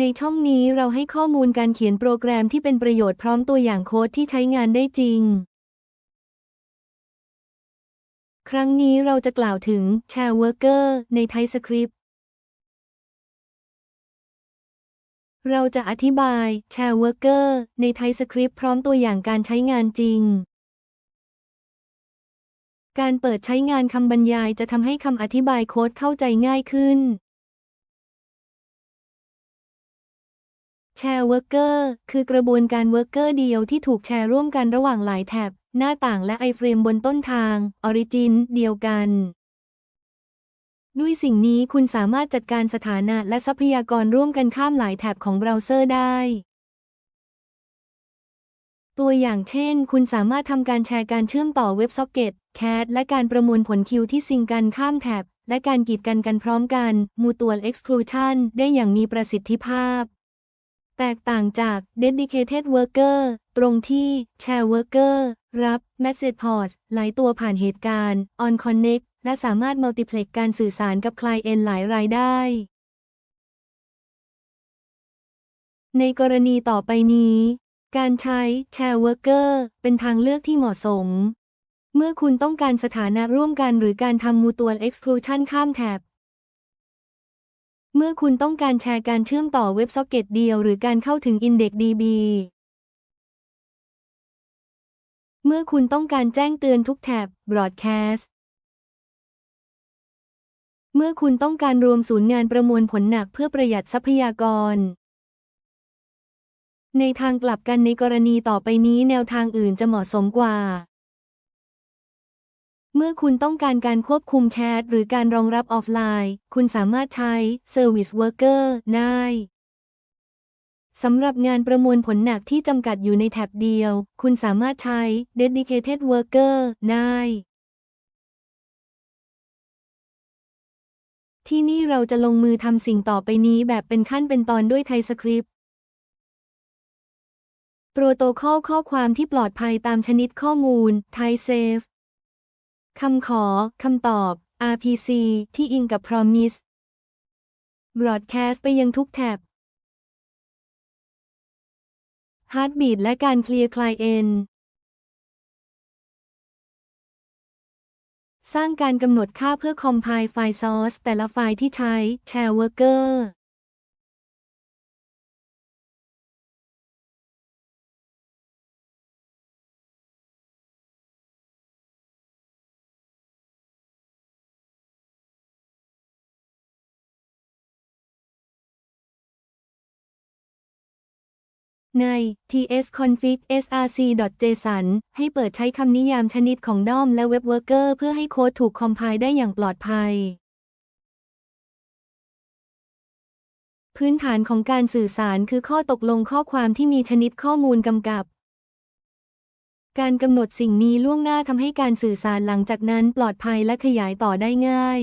ในช่องนี้เราให้ข้อมูลการเขียนโปรแกรมที่เป็นประโยชน์พร้อมตัวอย่างโค้ดที่ใช้งานได้จริง ครั้งนี้เราจะกล่าวถึง Share Worker ใน TypeScript เราจะอธิบาย Share Worker ใน TypeScript พร้อมตัวอย่างการใช้งานจริง การเปิดใช้งานคำบรรยายจะทำให้คำอธิบายโค้ดเข้าใจง่ายขึ้น Share Worker คือกระบวนการ Worker เกอร์เดียวที่ถูกแชร์ร่วมกันระหว่างหลายแท็บ หน้าต่างและไอเฟรมบนต้นทาง Origin เดียวกัน ด้วยสิ่งนี้คุณสามารถจัดการสถานะและทรัพยากรร่วมกันข้ามหลายแท็บของเบราว์เซอร์ได้ ตัวอย่างเช่น คุณสามารถทำการแชร์การเชื่อมต่อเว็บซ็อกเก็ต CAD และการประมวลผลคิวที่ซิงกันข้ามแท็บและการกีดกันกันพร้อมกัน Mutual Exclusion ได้อย่างมีประสิทธิภาพ แตกต่างจาก Dedicated Worker ตรงที่ Share Worker รับ Message Port หลายตัวผ่านเหตุการณ์ On Connect และสามารถ Multiplex การสื่อสารกับ Client หลายรายได้ ในกรณีต่อไปนี้ การใช้ Share Worker เป็นทางเลือกที่เหมาะสม เมื่อคุณต้องการสถานะร่วมกันหรือการทำ Mutual Exclusion ข้ามแท็บ เมื่อคุณต้องการแชร์การเชื่อมต่อเว็บซ็อกเก็ตเดียว หรือการเข้าถึง IndexDB เมื่อคุณต้องการแจ้งเตือนทุกแท็บ Broadcast เมื่อคุณต้องการรวมศูนย์งานประมวลผลหนักเพื่อประหยัดทรัพยากร ในทางกลับกันในกรณีต่อไปนี้แนวทางอื่นจะเหมาะสมกว่า เมื่อคุณต้องการการควบคุมแคสหรือการรองรับออฟไลน์ คุณสามารถใช้ Service Worker ได้สำหรับงานประมวลผลหนักที่จำกัดอยู่ในแท็บเดียว คุณสามารถใช้ Dedicated Worker ได้ที่นี่เราจะลงมือทำสิ่งต่อไปนี้แบบเป็นขั้นเป็นตอนด้วยไทยสคริปต์ โปรโตคอลข้อความที่ปลอดภัยตามชนิดข้อมูล Type Safe คำขอ คำตอบ RPC ที่อิงกับ Promise Broadcast ไปยังทุกแท็บ Heartbeat และการเคลียร์ Client สร้างการกำหนดค่าเพื่อ Compile ไฟล์ Source แต่ละไฟล์ที่ใช้ Share Worker ใน tsconfig src.json ให้เปิดใช้คำนิยามชนิดของด้อมและเว็บเวิร์กเกอร์เพื่อให้โค้ดถูกคอมไพล์ได้อย่างปลอดภัย พื้นฐานของการสื่อสารคือข้อตกลงข้อความที่มีชนิดข้อมูลกำกับ การกำหนดสิ่งนี้ล่วงหน้าทำให้การสื่อสารหลังจากนั้นปลอดภัยและขยายต่อได้ง่าย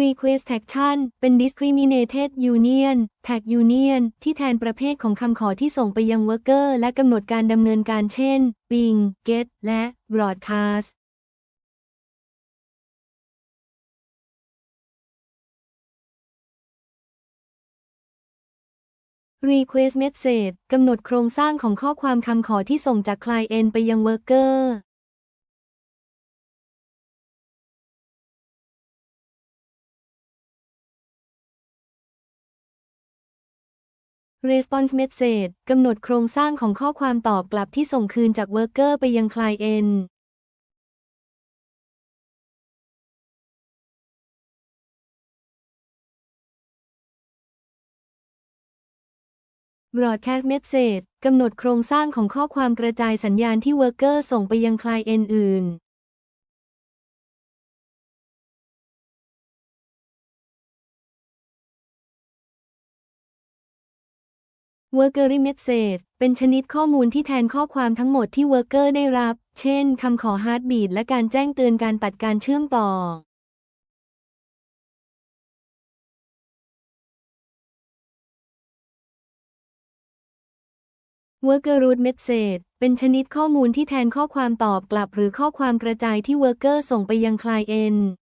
Request Action เป็น Discriminated Union Tag Union ที่แทนประเภทของคำขอที่ส่งไปยัง Worker และกำหนดการดำเนินการเช่น Ping Get และ Broadcast Request Message กำหนดโครงสร้างของข้อความคำขอที่ส่งจาก Client ไปยัง Worker Response Message กำหนดโครงสร้างของข้อความตอบกลับที่ส่งคืนจาก Worker ไปยัง Client Broadcast Message กำหนดโครงสร้างของข้อความกระจายสัญญาณที่ Worker ส่งไปยัง Client อื่น Worker Message เป็นชนิดข้อมูลที่แทนข้อความทั้งหมดที่ Worker ได้รับ เช่น คำขอ Heartbeat และการแจ้งเตือนการตัดการเชื่อมต่อ Worker Root Message เป็นชนิดข้อมูลที่แทนข้อความตอบกลับ หรือข้อความกระจายที่ Worker ส่งไปยัง Client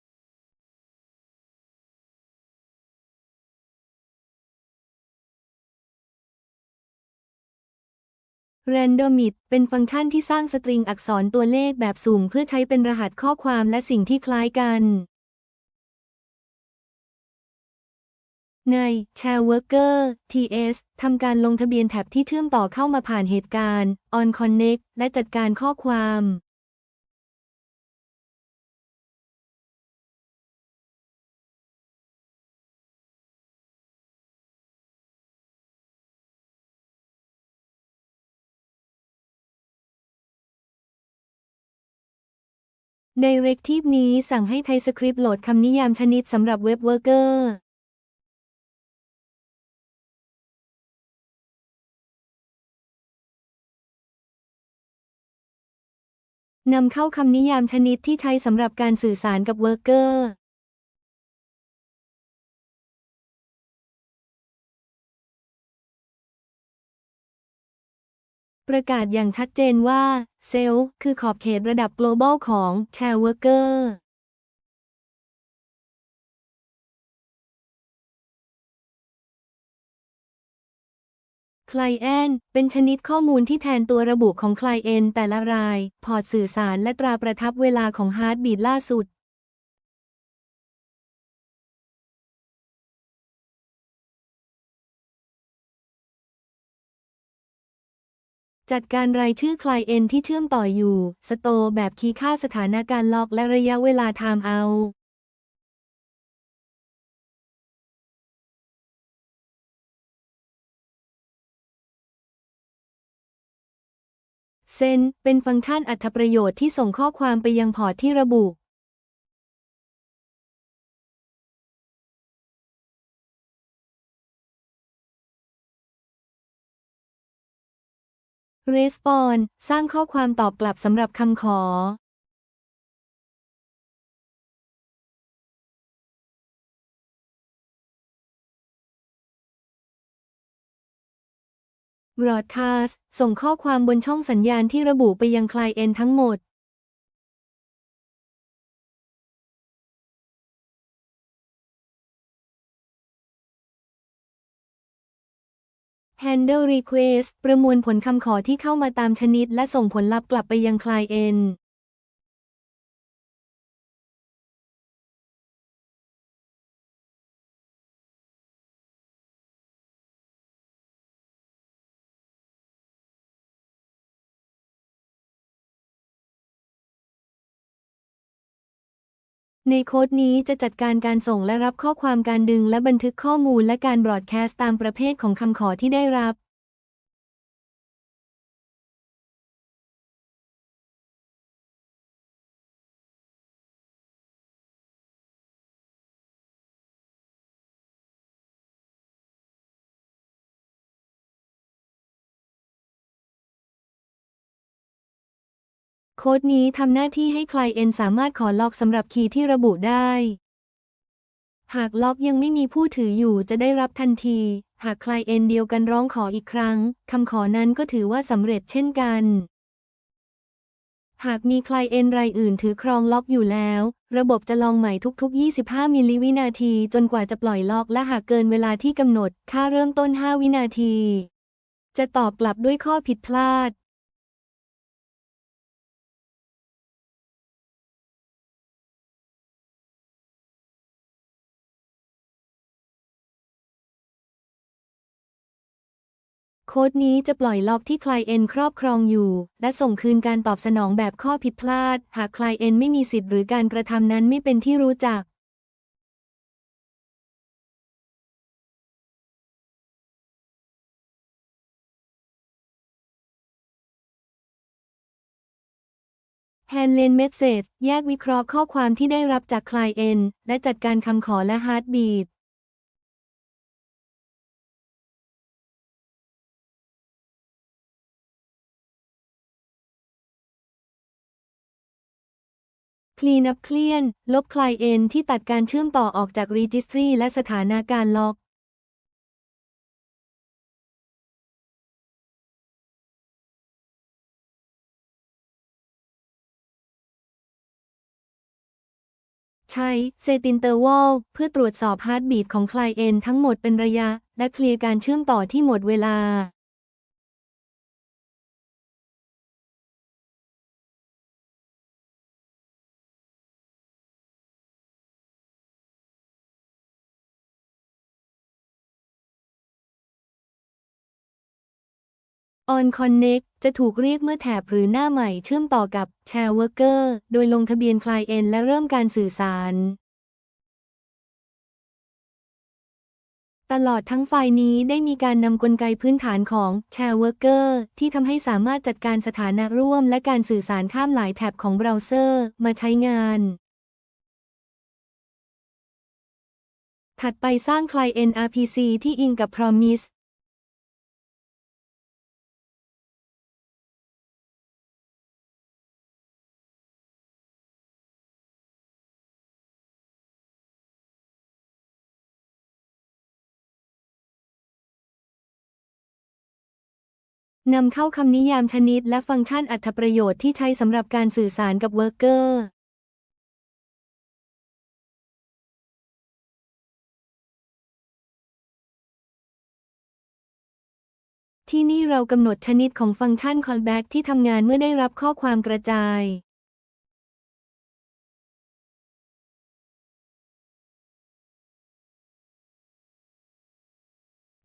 Randomit เป็นฟังก์ชันที่สร้างสตริงอักษรตัวเลขแบบสุ่มเพื่อใช้เป็นรหัสข้อความและสิ่งที่คล้ายกัน ใน Share Worker TS ทำการลงทะเบียนแท็บที่เชื่อมต่อเข้ามาผ่านเหตุการณ์ On Connect และจัดการข้อความ ในเรกทีฟนี้สั่งให้ TypeScript โหลดคำนิยามชนิดสำหรับเว็บ Worker นำเข้าคำนิยามชนิดที่ใช้สำหรับการสื่อสารกับ Worker ประกาศอย่างชัดเจนว่า เซลล์คือขอบเขตระดับ global ของ Share Worker Client เป็นชนิดข้อมูลที่แทนตัวระบุของ Client แต่ละราย พอร์ตสื่อสารและตราประทับเวลาของฮาร์ดบีทล่าสุด จัดการรายชื่อ Client ที่เชื่อมต่ออยู่ สโตแบบคีย์ค่าสถานะการล็อกและระยะเวลา Time Out เซนเป็นฟังก์ชันอัตประโยชน์ที่ส่งข้อความไปยังพอร์ตที่ระบุ r e s p o n สร้างข้อความตอบกลับสำหรับคำขอ Broadcast ส่งข้อความบนช่องสัญญาณที่ระบุไปยังคลายเอนทั้งหมด Handle Request ประมวลผลคำขอที่เข้ามาตามชนิด และส่งผลลัพธ์กลับไปยัง Client ในโค้ดนี้จะจัดการการส่งและรับข้อความการดึงและบันทึกข้อมูลและการบรอดแคสต์ตามประเภทของคำขอที่ได้รับ โค้ดนี้ทำหน้าที่ให้ Client สามารถขอล็อกสำหรับคีย์ที่ระบุได้ หากล็อกยังไม่มีผู้ถืออยู่จะได้รับทันที หาก Client เดียวกันร้องขออีกครั้งคำขอนั้นก็ถือว่าสำเร็จเช่นกัน หากมี Client รายอื่นถือครองล็อกอยู่แล้ว ระบบจะลองใหม่ทุกๆ 25 มิลลิวินาที จนกว่าจะปล่อยล็อกและหากเกินเวลาที่กำหนด ค่าเริ่มต้น 5 วินาที จะตอบกลับด้วยข้อผิดพลาด โค้ดนี้จะปล่อยล็อกที่ Client ครอบครองอยู่ และส่งคืนการตอบสนองแบบข้อผิดพลาด หาก Client ไม่มีสิทธิ์หรือการกระทำนั้นไม่เป็นที่รู้จัก Handle Message แยกวิเคราะห์ข้อความที่ได้รับจาก Client และจัดการคำขอและ Heartbeat Cleanup คลีนับเคลียน ลบคลายเอนที่ตัดการเชื่อมต่อออกจากรีจิสทรีและสถานาการล็อกใช้เซตินเตอร์วอลเพื่อตรวจสอบฮาร์ดบีดของคลายเอนทั้งหมดเป็นระยะ และเคลียร์การเชื่อมต่อที่หมดเวลา On Connect จะถูกเรียกเมื่อแถบหรือหน้าใหม่เชื่อมต่อกับ Share Worker โดยลงทะเบียน Client และเริ่มการสื่อสาร ตลอดทั้งไฟล์นี้ได้มีการนำกลไกพื้นฐานของ Share Worker ที่ทำให้สามารถจัดการสถานะร่วม และการสื่อสารข้ามหลายแท็บของเบราว์เซอร์มาใช้งานถัดไปสร้าง Client RPC ที่อิงกับ Promise นำเข้าคำนิยามชนิดและฟังก์ชันอัตประโยชน์ที่ใช้สำหรับการสื่อสารกับเวิร์กเกอร์ที่นี่เรากำหนดชนิดของฟังก์ชัน callback ที่ทำงานเมื่อได้รับข้อความกระจาย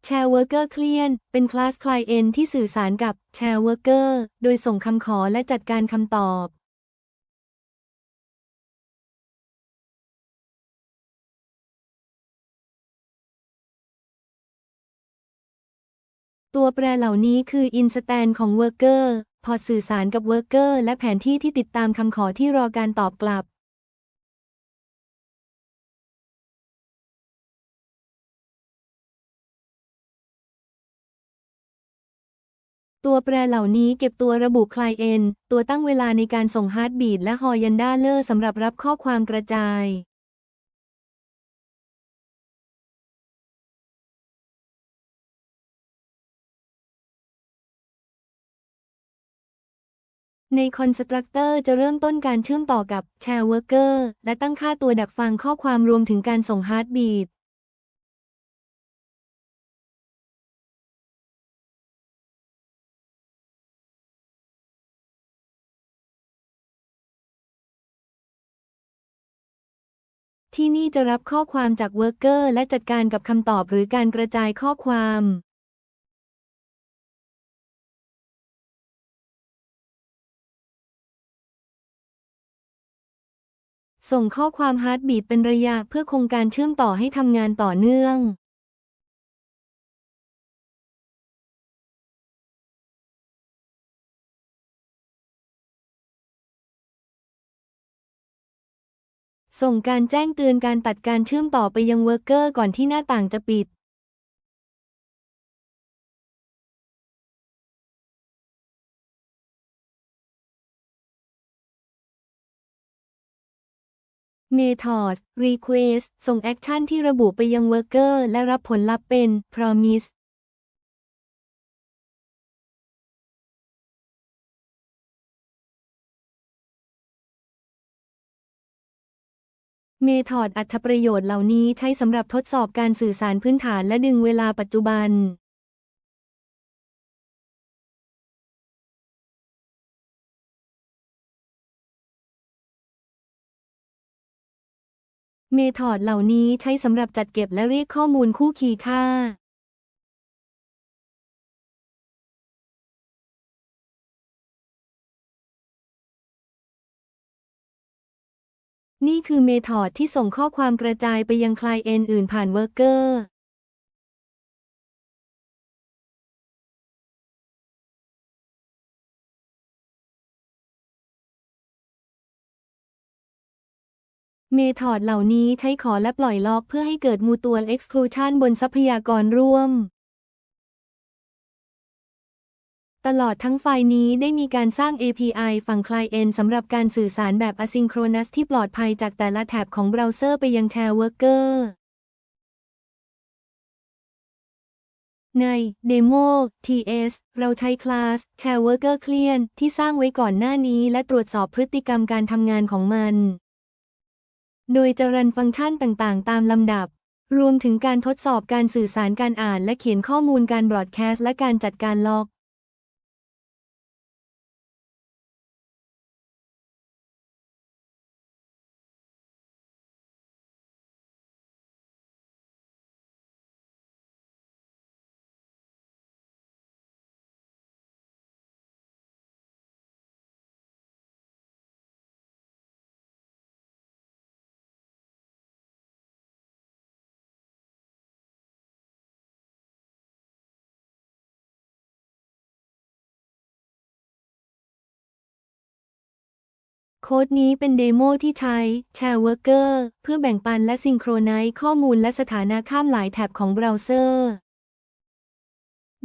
Share Worker Client เป็นคลาส Client ที่สื่อสารกับ Share Worker โดยส่งคำขอและจัดการคำตอบ ตัวแปรเหล่านี้คือ instance ของ Worker พอสื่อสารกับ Worker และแผนที่ที่ติดตามคำขอที่รอการตอบกลับ ตัวแปรเหล่านี้เก็บตัวระบุ Client ตัวตั้งเวลาในการส่งฮาร์ดบีทและฮอยันด้าเลอร์สำหรับรับข้อความกระจายในคอนสตรักเตอร์จะเริ่มต้นการเชื่อมต่อกับ Share Worker และตั้งค่าตัวดักฟังข้อความรวมถึงการส่งฮาร์ดบีท ที่นี่จะรับข้อความจากเวิร์กเกอร์และจัดการกับคำตอบหรือการกระจายข้อความส่งข้อความฮาร์ดบีดเป็นระยะเพื่อคงการเชื่อมต่อให้ทำงานต่อเนื่อง ส่งการแจ้งเตือนการตัดการเชื่อมต่อไปยังเวิร์กเกอร์ก่อนที่หน้าต่างจะปิด Method Request ส่งแอคชั่นที่ระบุไปยังเวิร์กเกอร์และรับผลลัพธ์เป็น Promise เมธอดอัตประโยชน์เหล่านี้ใช้สำหรับทดสอบการสื่อสารพื้นฐานและดึงเวลาปัจจุบัน เมธอดเหล่านี้ใช้สำหรับจัดเก็บและเรียกข้อมูลคู่คีค่า นี่คือเมธอดที่ส่งข้อความกระจายไปยังคลายเอนอื่นผ่านเวิร์กเกอร์ เมธอดเหล่านี้ใช้ขอและปล่อยล็อกเพื่อให้เกิดมูตัว exclusion บนทรัพยากรร่วม ตลอดทั้งไฟล์นี้ได้มีการสร้าง API ฝั่ง Client สำหรับการสื่อสารแบบ Asynchronous ที่ปลอดภัยจากแต่ละแท็บของเบราว์เซอร์ไปยัง Share Worker ใน Demo TS เราใช้คลาส Share Worker Client ที่สร้างไว้ก่อนหน้านี้และตรวจสอบพฤติกรรมการทำงานของมัน โดยจะรันฟังก์ชันต่างๆ ตามลำดับ รวมถึงการทดสอบการสื่อสารการอ่าน และเขียนข้อมูลการบรอดแคสต์และการจัดการล็อก โค้ดนี้เป็นเดโมที่ใช้ Share Worker เพื่อแบ่งปันและซิงโครไนซ์ข้อมูลและสถานะข้ามหลายแท็บของเบราว์เซอร์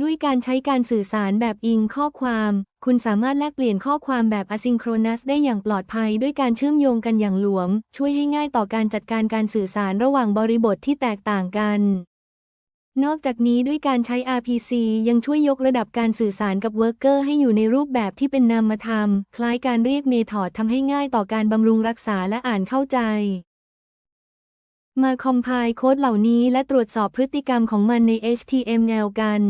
ด้วยการใช้การสื่อสารแบบอิงข้อความ คุณสามารถแลกเปลี่ยนข้อความแบบ asynchronous ได้อย่างปลอดภัยด้วยการเชื่อมโยงกันอย่างหลวม ช่วยให้ง่ายต่อการจัดการการสื่อสารระหว่างบริบทที่แตกต่างกัน นอกจากนี้ด้วยการใช้ RPC ยังช่วยยกระดับการสื่อสารกับ Worker ให้อยู่ในรูปแบบที่เป็นนามธรรม คล้ายการเรียกเมธอดทำให้ง่ายต่อการบำรุงรักษาและอ่านเข้าใจ มาคอมไพล์โค้ดเหล่านี้และตรวจสอบพฤติกรรมของมันใน HTML กัน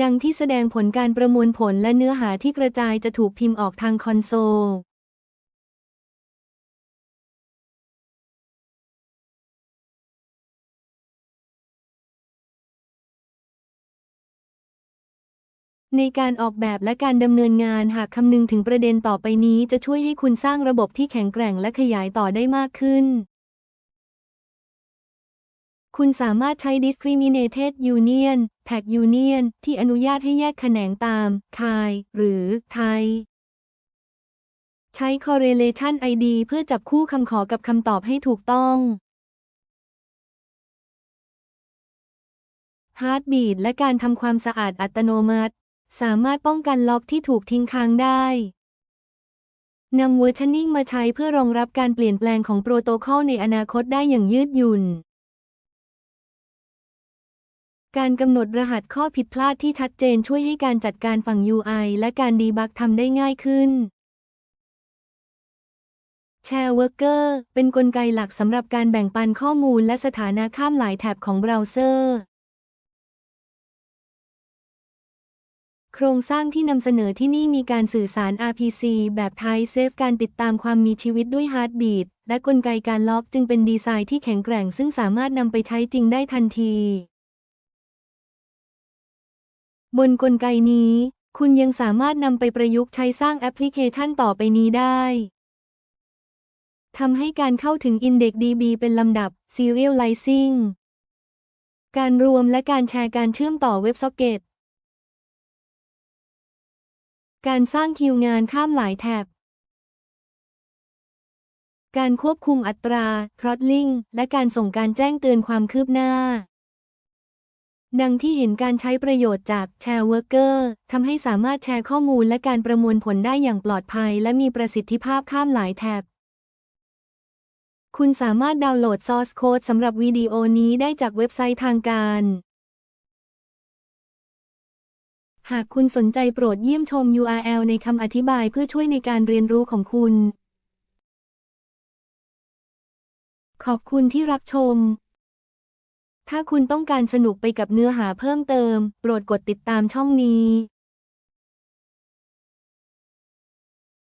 ดังที่แสดงผลการประมวลผลและเนื้อหาที่กระจายจะถูกพิมพ์ออกทางคอนโซล ในการออกแบบและการดำเนินงานหากคำนึงถึงประเด็นต่อไปนี้จะช่วยให้คุณสร้างระบบที่แข็งแกร่งและขยายต่อได้มากขึ้น คุณสามารถใช้ discriminated union tag union ที่อนุญาตให้แยกแขนงตาม kai หรือ thai ใช้ correlation ID เพื่อจับคู่คำขอกับคำตอบให้ถูกต้อง Heartbeat และการทำความสะอาดอัตโนมัติ สามารถป้องกันล็อกที่ถูกทิ้งค้างได้นำเวอร์ชันนิ่งมาใช้เพื่อรองรับการเปลี่ยนแปลงของโปรโตคอลในอนาคตได้อย่างยืดหยุ่น การกำหนดรหัสข้อผิดพลาดที่ชัดเจนช่วยให้การจัดการฝั่ง UI และการดีบักทำได้ง่ายขึ้น Share Worker เป็นกลไกหลักสำหรับการแบ่งปันข้อมูลและสถานะข้ามหลายแท็บของเบราว์เซอร์ โครงสร้างที่นำเสนอที่นี่มีการสื่อสาร RPC แบบ Type Safe การติดตามความมีชีวิตด้วย Heartbeat และกลไกการล็อกจึงเป็นดีไซน์ที่แข็งแกร่งซึ่งสามารถนำไปใช้จริงได้ทันที บนกลไกนี้ คุณยังสามารถนำไปประยุกต์ใช้สร้างแอปพลิเคชันต่อไปนี้ได้ทำให้การเข้าถึง IndexDB เป็นลำดับ Serializing การรวมและการแชร์การเชื่อมต่อเว็บซ็อกเก็ต การสร้างคิวงานข้ามหลายแท็บ การควบคุมอัตรา throttling และการส่งการแจ้งเตือนความคืบหน้า ดังที่เห็นการใช้ประโยชน์จาก Share Worker ทำให้สามารถแชร์ข้อมูลและการประมวลผลได้อย่างปลอดภัย และมีประสิทธิภาพข้ามหลายแท็บ คุณสามารถดาวน์โหลด Source Code สำหรับวิดีโอนี้ได้จากเว็บไซต์ทางการ หากคุณสนใจโปรดเยี่ยมชม URL ในคำอธิบายเพื่อช่วยในการเรียนรู้ของคุณ ขอบคุณที่รับชม ถ้าคุณต้องการสนุกไปกับเนื้อหาเพิ่มเติม โปรดกดติดตามช่องนี้